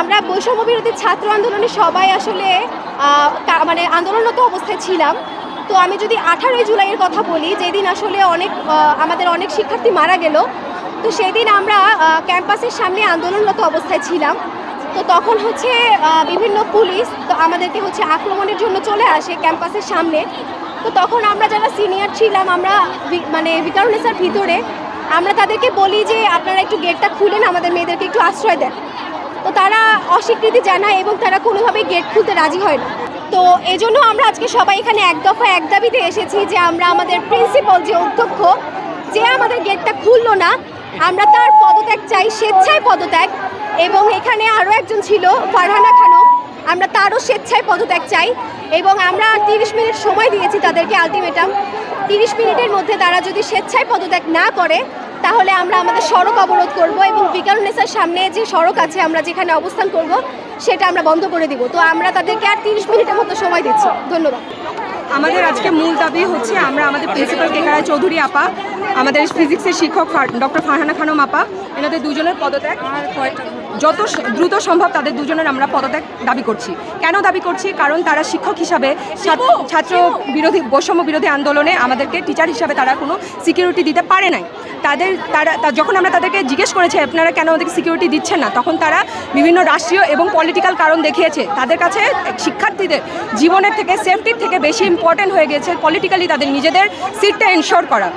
আমরা বৈষম্য বিরোধী ছাত্র আন্দোলনে সবাই আসলে মানে আন্দোলনরত অবস্থায় ছিলাম। তো আমি যদি আঠারোই জুলাইয়ের কথা বলি, যেদিন আসলে অনেক আমাদের অনেক শিক্ষার্থী মারা গেল, তো সেদিন আমরা ক্যাম্পাসের সামনে আন্দোলনরত অবস্থায় ছিলাম। তো তখন হচ্ছে বিভিন্ন পুলিশ তো আমাদেরকে হচ্ছে আক্রমণের জন্য চলে আসে ক্যাম্পাসের সামনে। তো তখন আমরা যারা সিনিয়র ছিলাম, আমরা মানে ভিকারুনেসার ভিতরে, আমরা তাদেরকে বলি যে, আপনারা একটু গেটটা খুলেন আমাদের মেয়েদেরকে একটু আশ্রয় দেন। তো তারা অস্বীকৃতি জানায় এবং তারা কোনোভাবেই গেট খুলতে রাজি হয় না। তো এই জন্য আমরা আজকে সবাই এখানে এক দফা এক দাবিতে এসেছি যে আমরা আমাদের প্রিন্সিপাল যে অধ্যক্ষ, যে আমাদের গেটটা খুললো না, আমরা তার পদত্যাগ চাই, স্বেচ্ছায় পদত্যাগ। এবং এখানে আরও একজন ছিল, ফারহানা খানম, আমরা তারও স্বেচ্ছায় পদত্যাগ চাই। এবং আমরা তিরিশ মিনিট সময় দিয়েছি তাদেরকে আলটিমেটাম তিরিশ মিনিটের মধ্যে তারা যদি স্বেচ্ছায় পদত্যাগ না করে তাহলে আমরা আমাদের সড়ক অবরোধ করব এবং বিকারুনেসার সামনে যে সড়ক আছে আমরা যেখানে অবস্থান করব সেটা আমরা বন্ধ করে দিব। তো আমরা তাদেরকে আর তিরিশ মিনিটের মতো সময় দিচ্ছি। ধন্যবাদ। আমাদের আজকে মূল দাবি হচ্ছে আমরা আমাদের প্রিন্সিপাল কেকারা চৌধুরী আপা আমাদের ফিজিক্সের শিক্ষক ডক্টর ফারহানা খানম আপা এনাদের দুজনের পদত্যাগ। যত দ্রুত সম্ভব তাদের দুজনের আমরা পদত্যাগ দাবি করছি। কেন দাবি করছি? কারণ তারা শিক্ষক হিসাবে ছাত্র- বিরোধী বৈষম্য বিরোধী আন্দোলনে আমাদেরকে টিচার হিসাবে তারা কোনো সিকিউরিটি দিতে পারে নাই। তাদের তারা যখন আমরা তাদেরকে জিজ্ঞেস করেছি আপনারা কেন আমাদেরকে সিকিউরিটি দিচ্ছেন না? তখন তারা বিভিন্ন রাষ্ট্রীয় এবং পলিটিক্যাল কারণ দেখিয়েছে। তাদের কাছে শিক্ষার্থীদের জীবনের থেকে সেফটির থেকে বেশি ইম্পর্টেন্ট হয়ে গেছে পলিটিক্যালি তাদের নিজেদের সিটটা এনশোর করা।